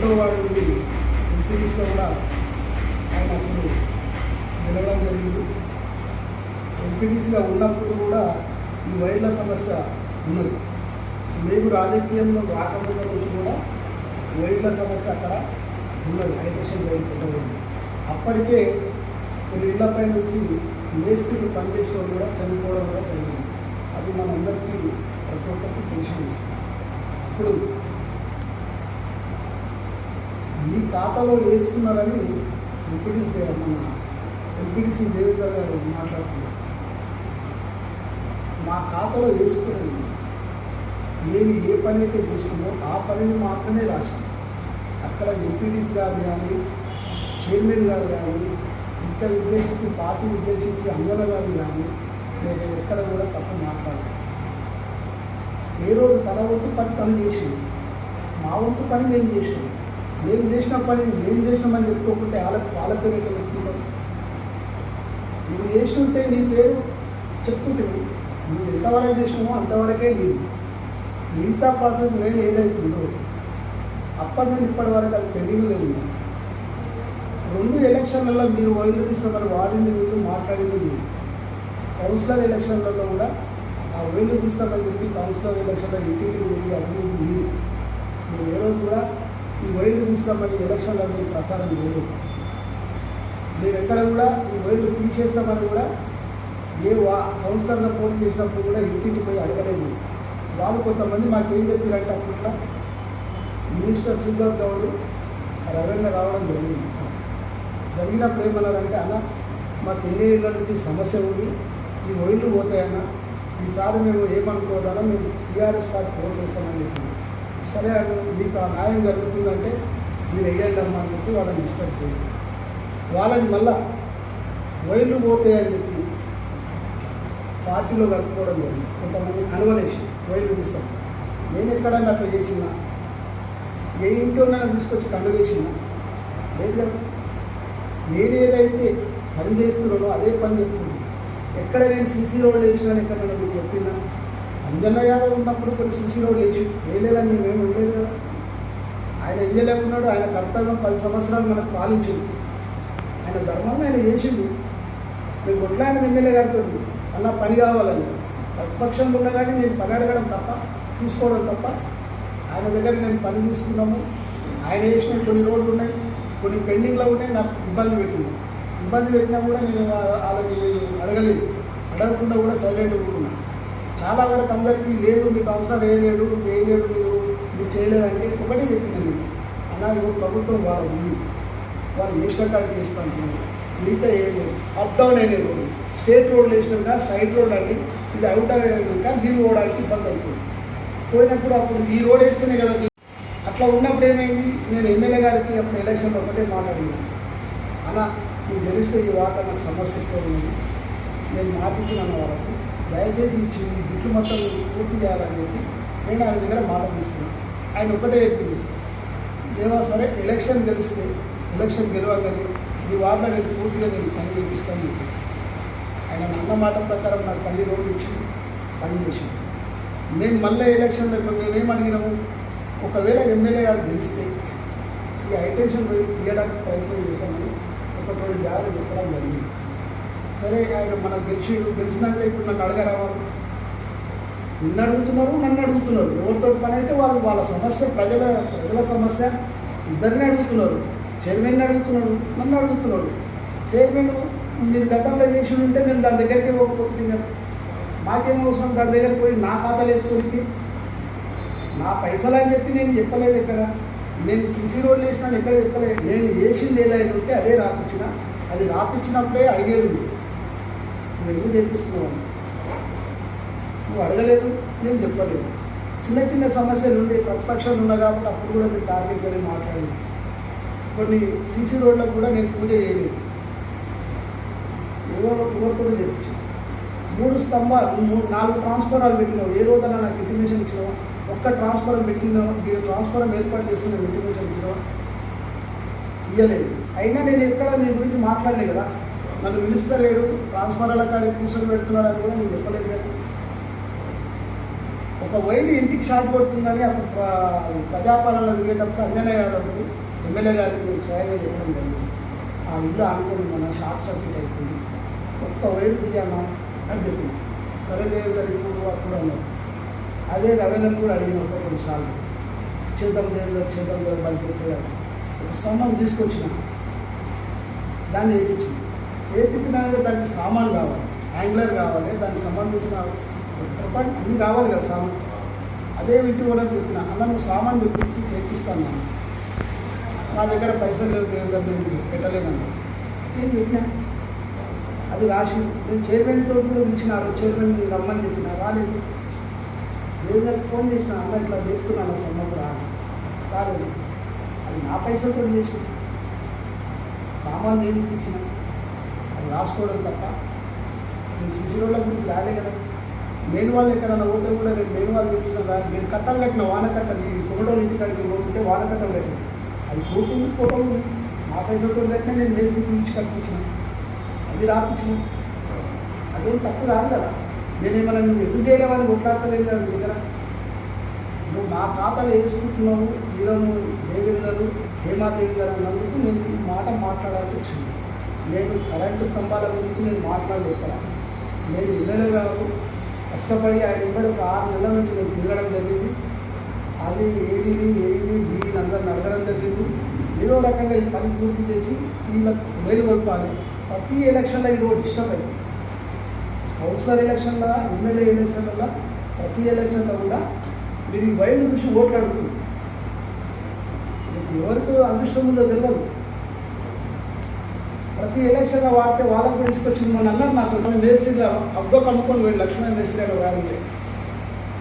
ఒకటో వార్డు నుండి ఎంపీడీస్లో కూడా ఆయన అప్పుడు గెలవడం జరిగింది. ఎంపీడీసీగా ఉన్నప్పుడు కూడా ఈ వైర్ల సమస్య ఉన్నది. మేము రాజకీయంలో రాకముందు నుంచి కూడా వైర్ల సమస్య అక్కడ ఉన్నది. హైడ్రేషన్ వైర్ పెద్ద అప్పటికే కొన్ని ఇళ్ళపై నుంచి మేస్త్రులు పనిచేసిన కూడా చనిపోవడం కూడా జరిగింది. అది మనందరికీ ప్రతి ఒక్కరికి తెలిసిన విషయం. అప్పుడు మీ ఖాతాలో వేసుకున్నారని ఎంపీటీసీ మన ఎంపీటీసీ దేవేందర్ గారు మాట్లాడుతున్నారు. మా ఖాతాలో వేసుకోలేదు మేము ఏ పని అయితే చేసినామో ఆ పనిని మాత్రమే రాసాం అక్కడ ఎంపీటీసీ గారు కానీ చైర్మన్ గారు కానీ ఇంకా ఉద్దేశించి పార్టీ ఉద్దేశించి అంజన గారు కానీ నేను ఎక్కడ కూడా తప్పు మాట్లాడలేదు. ఏ రోజు తన వంతు పని తను చేసింది. మా వంతు పని మేము చేసినాం. నేను చేసిన పని మేము చేసినామని చెప్పుకోకుంటే వాళ్ళ వాళ్ళ పేరు ఎట్లా చెప్పుకుంటాం నువ్వు చేసినట్టే నీ పేరు చెప్పుకుంటే నువ్వు ఎంతవరకు చేసినామో అంతవరకే నీది. మిగతా ప్రాసెస్ నేను ఏదైతుందో అప్పటి నుండి ఇప్పటి వరకు అది పెండింగ్లో ఉంది. రెండు ఎలక్షన్లలో మీరు వైర్లు తీస్తామని వాడింది మీరు మాట్లాడింది మీరు. కౌన్సిలర్ ఎలక్షన్లలో కూడా ఆ వైర్లు తీస్తామని చెప్పి కౌన్సిలర్ ఎలక్షన్లో ఇంటింటికి తిరిగి అడిగింది మీరు. మీరు ఏ రోజు కూడా ఈ వైర్లు తీస్తామని ఎలక్షన్లో మీరు ప్రచారం లేదు. మీరు ఎక్కడ కూడా ఈ వైర్లు తీసేస్తామని కూడా ఏ వా కౌన్సిలర్గా ఫోన్ చేసినప్పుడు కూడా ఇంటికి పోయి అడగలేదు. వాళ్ళు కొంతమంది మాకేం చెప్పారంటే అప్పట్లో మినిస్టర్ శ్రీనివాస్ గౌడ్ రవీంద్ర రావడం జరిగింది. జరిగినప్పుడు ఏమన్నారంటే అన్న మాకు ఎన్ని ఏళ్ళ నుంచి సమస్య ఉంది ఈ వైర్లు పోతాయన్న ఈసారి మేము ఏమనుకోదన్నా మేము టీఆర్ఎస్ పార్టీ ఫోన్ చేస్తామని చెప్పింది సరే అన్న మీకు ఆ న్యాయం జరుగుతుందంటే మీరు వేయండి అమ్మా అని చెప్పి వాళ్ళని ఇన్స్ట్రక్ట్ చేయండి. వాళ్ళని మళ్ళా వైర్లు పోతాయని చెప్పి పార్టీలో కలుపుకోవడం జరిగింది. కొంతమంది కనువలేసి వైర్లు తీస్తాం నేను ఎక్కడన్నా అట్లా చేసినా ఏ ఇంట్లోనైనా తీసుకొచ్చి కండువేసినా లేదు కదా. నేను ఏదైతే పని చేస్తున్నానో అదే పని చెప్తున్నాను ఎక్కడ నేను సీసీ రోడ్లు వేసినాను ఎక్కడ నేను మీకు చెప్పినా అంజన్న యాదవ్ ఉన్నప్పుడు కొన్ని సిసి రోడ్లు వేసి వేయలేదని మేము ఉండలేదు కదా. ఆయన ఏం చేయలేకున్నాడు ఆయన కర్తవ్యం పది సంవత్సరాలు మనకు పాలించింది. ఆయన ధర్మంగా ఆయన చేసిండు. మేము కొట్లాడిన ఎమ్మెల్యే గారితో అన్న పని కావాలని ప్రతిపక్షంలో ఉన్నా కానీ నేను పని అడగడం తప్ప తీసుకోవడం తప్ప ఆయన దగ్గర నేను పని తీసుకున్నాము. ఆయన చేసిన కొన్ని రోడ్లు ఉన్నాయి కొన్ని పెండింగ్లో ఉన్నాయి నాకు ఇబ్బంది పెట్టింది. ఇబ్బంది పెట్టినా కూడా నేను వాళ్ళకి నేను అడగలేదు. అడగకుండా కూడా సైలెంట్ కూడుకున్నా చాలా వరకు అందరికీ లేదు మీకు అవసరం వేయలేడు వేయలేడు మీరు మీరు చేయలేదంటే ఒకటే చెప్పింది. నేను ప్రభుత్వం వాళ్ళ ఉంది. వాళ్ళు వేసిన కాడికి వేస్తా అంటున్నారు మిగతా ఏం అప్ డౌన్ అయిన స్టేట్ రోడ్లు వేసినాక సైడ్ రోడ్ అండి ఇది అవుట్ అయినాక నీళ్ళు పోవడానికి ఇబ్బంది అయిపోయింది. పోయినప్పుడు అప్పుడు ఈ రోడ్ వేస్తేనే కదా అట్లా ఉన్నప్పుడు ఏమైంది? నేను ఎమ్మెల్యే గారికి అప్పుడు ఎలక్షన్లో ఒకటే మాట్లాడినాను అలా నువ్వు గెలిస్తే ఈ వాటర్ నాకు సమస్య ఎక్కువ నేను మాటించిన వరకు దయచేసి ఇచ్చి ఈ మొత్తం పూర్తి చేయాలని చెప్పి నేను ఆయన దగ్గర మాట తీసుకున్నాను. ఆయన ఒకటే చెప్పింది దేవా సరే ఎలక్షన్ గెలిస్తే ఎలక్షన్ గెలవగానే ఈ వార్డులో నేను పూర్తిగా నేను పని చేపిస్తాను చెప్పి. ఆయన అన్న మాట ప్రకారం నాకు పని రోజులు ఇచ్చి పని చేసి మేము మళ్ళీ ఎలక్షన్లో మేమేం అడిగినాము? ఒకవేళ ఎమ్మెల్యే గారు గెలిస్తే ఈ హైటెన్షన్ తీయడానికి ప్రయత్నం చేశామని ఒక రెండు జాగ్రత్త చెప్పడం జరిగింది. సరే ఆయన మన గెలిచి గెలిచినాక ఇప్పుడు నన్ను అడగరావాలి నిన్ను అడుగుతున్నారు నన్ను అడుగుతున్నారు. ఎవరితో పని అయితే వాళ్ళు వాళ్ళ సమస్య ప్రజల ప్రజల సమస్య ఇద్దరిని అడుగుతున్నారు. చైర్మన్ అడుగుతున్నాడు నన్ను అడుగుతున్నాడు చైర్మన్ మీరు గతంలో చేసి ఉంటే మేము దాని దగ్గరికి పోకపోతుంది కదా. మాకేం అవసరం? దాని దగ్గర పోయి నా ఖాతాలు వేసుకోనికి. నా పైసలు అని చెప్పి నేను చెప్పలేదు ఎక్కడ. నేను సీసీ రోడ్లు వేసినాను ఎక్కడ చెప్పలేదు. నేను వేసింది ఏదైనా ఉంటే అదే రాపించిన అది రాపించినప్పుడే అడిగేది నువ్వు ఎందుకు నువ్వు అడగలేదు నేను చెప్పలేదు. చిన్న చిన్న సమస్యలు నుండి ప్రతిపక్షాలు ఉన్నా కాబట్టి అప్పుడు కూడా నేను టార్గెట్ వెళ్ళి మాట్లాడేది కొన్ని సీసీ రోడ్లకు కూడా నేను పూజ చేయలేదు. ఎవరు ఎవరితో చెప్పించు మూడు స్తంభాలు మూడు నాలుగు ట్రాన్స్ఫారాలు పెట్టినావు. ఏ రోజైనా నాకు ఇంటిమేషన్ ఇచ్చినావు? ఒక్క ట్రాన్స్ఫారం పెట్టినావు ఈ ట్రాన్స్ఫారం ఏర్పాటు చేస్తున్నావు ఇంటిమేషన్ ఇచ్చినావు? ఇవ్వలేదు అయినా నేను ఎక్కడ నీ గురించి మాట్లాడలేదు కదా? నన్ను పిలుస్తలేడు ట్రాన్స్ఫార్మర్ల కాడికి కూర్చొని పెడుతున్నాడు అని కూడా నేను చెప్పలేదు కదా. ఒక వైర్ ఇంటికి షార్ట్ కొడుతుందని అప్పుడు ప్ర- ప్రజాపాలన దిగేటప్పుడు అంజనే యాదవ్ ఎమ్మెల్యే గారికి నేను స్వయంగా చెప్పడం జరిగింది. ఆ ఇల్లు అనుకుని మన షార్ట్ సర్క్యూట్ అవుతుంది ఒక్క వైర్ దిగామా అని చెప్పింది సరే దేవేందర్ ఇప్పుడు అప్పుడు అన్నారు అదే రవీంద్రని కూడా అడిగినప్పుడు కొన్నిసార్లు చేద్దాం దేవేందర్ చేద్దాం దేవుడు బయట ఒక స్తంభం తీసుకొచ్చిన. దాన్ని ఏ వేయించిన దానికి సామాన్ కావాలి యాంగ్లర్ కావాలి దానికి సంబంధించిన ప్రపంచ అన్నీ కావాలి కదా సామాన్. అదే ఇంటి వాళ్ళని చెప్పిన అన్న నువ్వు సామాన్ తెప్పిస్తే తెప్పిస్తాను నేను నా దగ్గర పైసలు లేవు దగ్గర నేను పెట్టలేదన్న నేను పెట్టినా? అది రాసి నేను చైర్మన్ తోటి కూడా పిలిచినారు చైర్మన్ రమ్మని చెప్పిన రాలేదు. దానికి ఫోన్ చేసిన అన్న ఇట్లా చెప్తున్నాను సమ్మకు రా రాలేదు. అది నా పైసలతో చేసి సామాన్ నేను ఇప్పించిన. రాసుకోవడం తప్ప నేను సిసిరోళ్ళ రోడ్ల గురించి రాలే కదా. నేను వాళ్ళు ఎక్కడన్నా పోతే కూడా నేను నేను వాళ్ళు చెప్తున్నా నేను కట్టలు కట్టిన వాన ఈ కొమ్మడోలు ఇంటి కట్టి పోతుంటే వాన కట్టలు కట్టిన. అది పోతుంది పోతుంది మా నా పైసలతో కట్టిన నేను మేస్త్రి గురించి కట్టించిన అది రాపించిన. అదేం తప్పు కాదు కదా. నేనేమన్నా నువ్వు ఎందుకు చేయలేవని కొట్లాడతలేదు కదా నీ దగ్గర? నువ్వు నా ఖాతాలో వేసుకుంటున్నావు వీరము దేవేందరు హేమా గారు అన్నందుకు నేను ఈ మాట మాట్లాడాల్సి వచ్చింది. నేను కరెంటు స్తంభాల గురించి నేను మాట్లాడలేదు ఇక్కడ నేను ఎమ్మెల్యే కాదు కష్టపడి ఆయన ఇవ్వడం ఒక ఆరు నెలల నుంచి నేను తిరగడం జరిగింది. అది ఏడీని ఏడీని బీఈని అందరిని అడగడం జరిగింది. ఏదో రకంగా ఈ పని పూర్తి చేసి వీళ్ళకి మేలు కొలపాలి ప్రతి ఎలక్షన్లో ఇది ఒకటి డిస్టర్బ్ అయింది కౌన్సిలర్ ఎలక్షన్లో ఎమ్మెల్యే ఎలక్షన్లలో ప్రతి ఎలక్షన్లో కూడా మీరు ఈ బయలు చూసి ఓట్లు అడుగుతుంది ఎవరికి అదృష్టం ఉందో తెలియదు. ప్రతి ఎలక్షన్ వాడితే వాళ్ళకు కూడా తీసుకొచ్చింది అన్నారు నాకు మన మేస్త్రిలో అబ్బో కమ్ముకొని పోయి లక్ష్మణ మేస్త్రి అని అబ్బ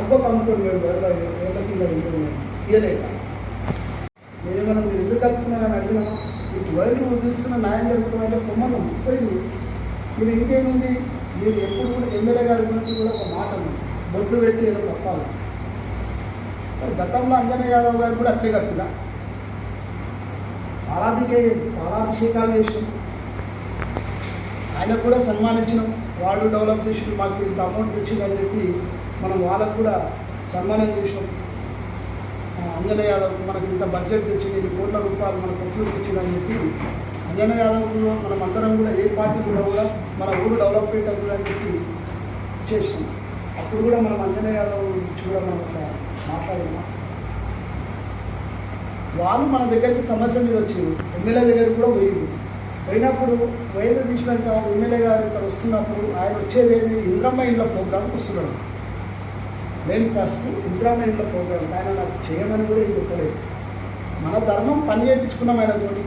అబ్బో కమ్ముకొని పోయి వేళ్ళ వేళ్ళ కింద ఉంటున్నాయి తీయలేక. నేనేమన్నా మీరు ఎందుకు కలుపుకున్నారని అడిగినా ఇటు వైర్లు చూస్తున్న న్యాయం జరుగుతుందంటే పొమ్మన్నాం పోయింది మీరు ఇంకేముంది? మీరు ఎప్పుడు కూడా ఎమ్మెల్యే గారి గురించి కూడా ఒక మాట బొట్లు పెట్టి ఏదో తప్పాలి సరే గతంలో అంజనయ్య యాదవ్ గారు కూడా అట్లే కప్పిన. పాలాభికే పాలాభిషేకాలు చేసినాం ఆయనకు కూడా సన్మానించినాం వాళ్ళు డెవలప్ చేసి మాకు ఇంత అమౌంట్ తెచ్చిందని చెప్పి మనం వాళ్ళకు కూడా సన్మానం చేసినాం. అంజన యాదవ్ మనకు ఇంత బడ్జెట్ తెచ్చింది ఇన్ని కోట్ల రూపాయలు మన ఖర్చులు తెచ్చిందని చెప్పి అంజన యాదవ్లో మనం అందరం కూడా ఏ పార్టీ కూడా కూడా మన ఊరు డెవలప్మెంట్ అవుతుందని చెప్పి చేసినాం. అప్పుడు కూడా మనం అంజన యాదవ్ గురించి కూడా మనం ఇట్లా మాట్లాడినాం. వాళ్ళు మన దగ్గరికి సమస్య మీద వచ్చారు. ఎమ్మెల్యే దగ్గరికి కూడా పోయారు పోయినప్పుడు వైర్లు తీసినాక ఎమ్మెల్యే గారు ఇక్కడ వస్తున్నప్పుడు ఆయన వచ్చేది ఏంది? ఇంద్రమ్మ ఇళ్ళ ప్రోగ్రామ్కి వస్తున్నాడు. మెయిన్ ఫస్ట్ ఇంద్రమ్మ ఇళ్ళ ప్రోగ్రామ్. ఆయన నాకు చేయమని కూడా ఏం చెప్పలేదు. మన ధర్మం పని చేయించుకున్నాం ఆయనతోటి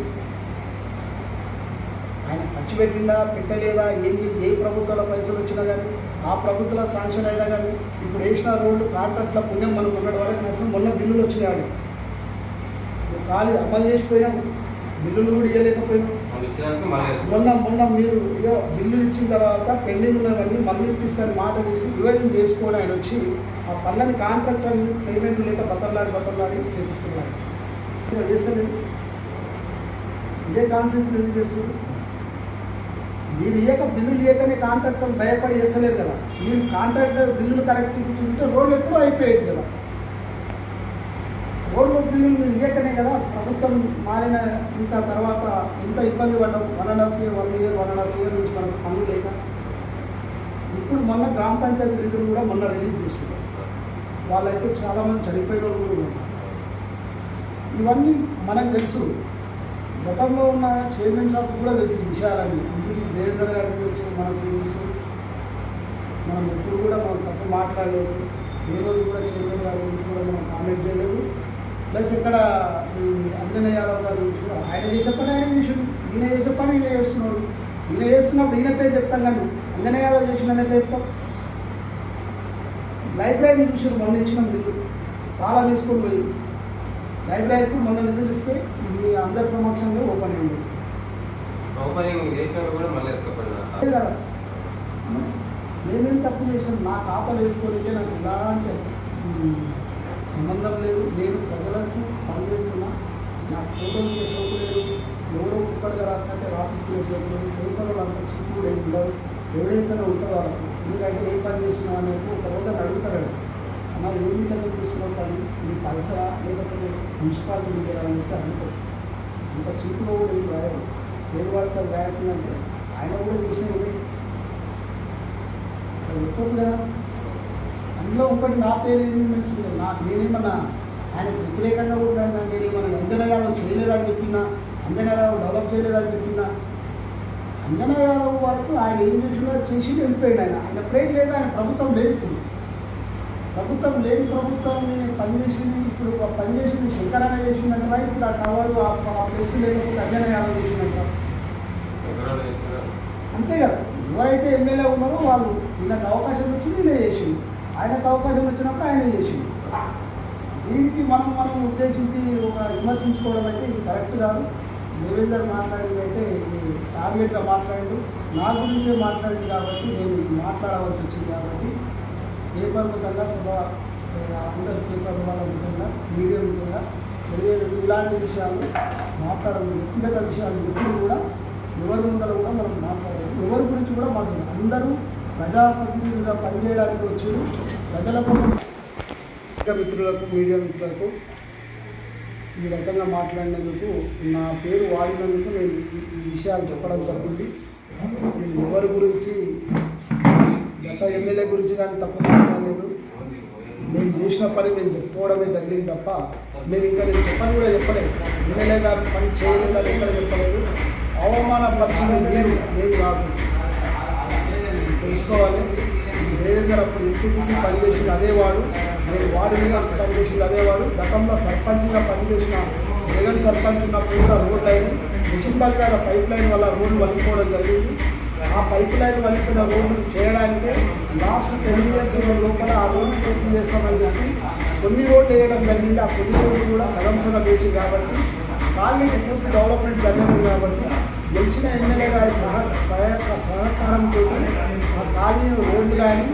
ఆయన ఖర్చు పెట్టిందా పెట్టలేదా? ఏంటి ఏ ప్రభుత్వాల పైసలు వచ్చినా కానీ ఆ ప్రభుత్వాల శాంక్షన్ అయినా కానీ ఇప్పుడు వేసిన రోడ్లు కాంట్రాక్ట్ల పుణ్యం మనం మొన్నటి వరకు మొన్న బిల్లులు వచ్చినాయి ఖాళీ అమలు చేసిపోయాం బిల్లులు కూడా ఇవ్వలేకపోయినాం మొన్న మొన్న మీరు ఇక బిల్లులు ఇచ్చిన తర్వాత పెండింగ్ ఉన్నవన్నీ మళ్ళీ ఇప్పిస్తారని మాట తీసి వివేచన చేసుకొని ఆయన వచ్చి ఆ పనులని కాంట్రాక్ట్ పేమెంట్ లేక బతల్లాడి బతల్లాడి చేపిస్తున్నారు. ఇలా చేస్తలేదు ఇదే కాన్సెన్స్ ఎందుకు చేస్తుంది మీరు ఇయ్యక బిల్లులు ఇయ్యకనే కాంట్రాక్టర్ భయపడి చేస్తలేరు కదా. మీరు కాంట్రాక్టర్ బిల్లులు కరెక్ట్ ఇస్తుంటే రోడ్లు ఎప్పుడూ అయిపోయేది కదా. రోడ్లు బిల్లులు మీరు ఇయ్యకనే కదా? ప్రభుత్వం మారిన ఇంత తర్వాత ఇంత ఇబ్బంది పడ్డాం one and half year one year one and half year నుంచి మనకు పనులు లేక ఇప్పుడు మొన్న గ్రామ పంచాయతీ నిధులు కూడా మొన్న రిలీజ్ చేసింది వాళ్ళైతే చాలామంది చనిపోయిన వాళ్ళు కూడా ఉన్నారు. ఇవన్నీ మనకు తెలుసు. గతంలో ఉన్న చైర్మన్ షాప్ కూడా తెలుసు ఈ విషయాలన్నీ. ఇంటికి దేవేంద్ర గారికి తెలుసు మనకు తెలుసు. మనం ఎప్పుడు కూడా మనం తప్పు మాట్లాడలేదు. ఏ రోజు కూడా చైర్మన్ గారి గురించి కూడా మనం కామెంట్ చేయలేదు. ప్లస్ ఇక్కడ ఈ అంజనయ్య యాదవ్ గారి కూడా ఆయన చేసే పని ఆయన చేసాడు ఈయన చేసే పని ఈయన చేస్తున్నాడు? ఈయన చేస్తున్నప్పుడు ఈయన పేరు చెప్తాం కానీ అంజనయ్య యాదవ్ చేసిన పేరు చెప్తాం లైబ్రరీ చూసారు మొన్న ఇచ్చిన బిల్లు తాళం వేసుకొని పోయి. లైబ్రరీకి మొన్న నిధులు ఇస్తే మీ అందరి సమక్షంలో ఓపెన్ అయింది. నేనేం తప్పు చేశాను నా ఖాతాలు వేసుకోలేకే నాకు ఉమ్, సంబంధం లేదు. నేను ప్రజలకు పనిచేస్తున్నా. నా ఫోటోలు సోకు లేదు. ఎవరో ఒక్కడిగా రాస్తుంటే రాపించుకునే సోకు లేదు. పేపర్లు అంత చిన్న ప్రూఫ్లు ఉండవు ఎవిడెన్స్ అని ఉంటుంది వాళ్ళకు. ఎందుకంటే ఏం పని చేస్తున్నావు అని ఒక రోజు అని అడుగుతాడు అన్న ఏమి పని తీసుకున్నావు? పని నీ పైసలా? లేకపోతే మున్సిపాలిటీ మీద అని చెప్పి అడుగుతాడు అంత చీపులో కూడా ఏం రాయరు. ఏది వాళ్ళకి అది రాయకుందంటే ఆయన కూడా చేసినవి అక్కడ చెప్పదు కదా అందులో ఒకటి నా పేరు ఏమి నా నేనేమన్నా ఆయనకు వ్యతిరేకంగా కూడా నేనేమన్నా అంజనా యాదవ్ చేయలేదని చెప్పినా అంజనా యాదవ్ డెవలప్ చేయలేదని చెప్పినా అంజనా యాదవ్ వరకు ఆయన ఏం చేసినా చేసి వెళ్ళిపోయాడు ఆయన. ఆయన ప్లేట్ లేదు ఆయన ప్రభుత్వం లేదు ఇప్పుడు. ప్రభుత్వం లేని ప్రభుత్వం పనిచేసింది ఇప్పుడు పనిచేసింది శంకరన్న చేసిందంటారా ఇప్పుడు ఆ టవర్ ఆ ప్లేస్ లేకపోతే అంజనా యాదవ్ చేసిందంటారా అంతే కదా. ఎవరైతే ఎమ్మెల్యే ఉన్నారో వాళ్ళు వీళ్ళకి అవకాశం వచ్చింది వీళ్ళే చేసిండు. ఆయనకు అవకాశం వచ్చినప్పుడు ఆయన చేసిండు. దీనికి మనం మనం ఉద్దేశించి ఒక విమర్శించుకోవడం అయితే ఇది కరెక్ట్ కాదు. దేవేందర్ మాట్లాడింది అయితే ఇది టార్గెట్గా మాట్లాడిండు. నా గురించే మాట్లాడింది కాబట్టి నేను మాట్లాడవలసి వచ్చింది కాబట్టి పేపర్ ముఖంగా సభ అందరి పేపర్ వాళ్ళ ముఖంగా మీడియా ముఖంగా తెలియలేదు ఇలాంటి విషయాలు మాట్లాడడం వ్యక్తిగత విషయాలు ఎప్పుడు కూడా ఎవరి ముందర కూడా మనం మాట్లాడలేదు. ఎవరి గురించి కూడా మాట్లాడలేదు. అందరూ ప్రజాప్రతినిధులుగా పనిచేయడానికి వచ్చారు. ప్రజలకు మిత్రులకు మీడియా మిత్రులకు ఈ రకంగా మాట్లాడినందుకు నా పేరు వాడినందుకు నేను ఈ- విషయాలు చెప్పడం జరిగింది నేను ఎవరి గురించి గత ఎమ్మెల్యే గురించి కానీ తప్పు మాట్లాడలేదు నేను చేసిన పని నేను చెప్పుకోవడమే జరిగింది తప్ప నేను ఇంకా నేను చెప్పని కూడా చెప్పలేదు. ఎమ్మెల్యే గారు పని చేయలేదని ఇక్కడ చెప్పలేదు. అవమానపరిచింది లేదు నేను కాదు. తీసుకోవాలి. దేవేందర్ అప్పుడు ఎంపీటీసీ పనిచేసిన అదేవాడు నేను వార్డు మెంబర్ పనిచేసిన అదేవాడు గతంలో సర్పంచ్గా పనిచేసిన జగన్ సర్పంచ్ ఉన్నప్పుడు కూడా road line mission Bhagiratha pipeline వల్ల రోడ్లు వలిపోవడం జరిగింది. ఆ పైప్ లైన్ వలిపిన రోడ్లు చేయడానికి లాస్ట్ టెన్ ఇయర్స్ లోపల ఆ రోడ్లు పూర్తి చేస్తామని చెప్పి కొన్ని రోడ్లు వేయడం జరిగింది. ఆ కొన్ని రోడ్లు కూడా సగం సగం వేసి కాబట్టి కాలనీకి పూర్తి డెవలప్మెంట్ జరగలేదు కాబట్టి గెలిచిన ఎమ్మెల్యే గారి సహ సహాయక సహకారంతో ఆ రోడ్డు రోడ్లు కానీ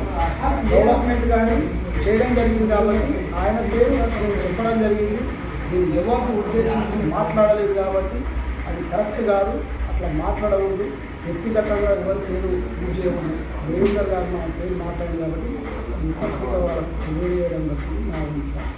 డెవలప్మెంట్ కానీ చేయడం జరిగింది కాబట్టి ఆయన పేరు నేను చెప్పడం జరిగింది. దీన్ని ఎవరిని ఉద్దేశించి మాట్లాడలేదు కాబట్టి అది కరెక్ట్ కాదు. అట్లా మాట్లాడకూడదు వ్యక్తిగతంగా ఎవరి పేరు యూజ్ చేయకూడదు. దేవుడు గారు మన పేరు మాట్లాడింది కాబట్టి ఈ పత్రిక వాళ్ళకి తెలియజేయడం బట్టి నా అభిప్రాయం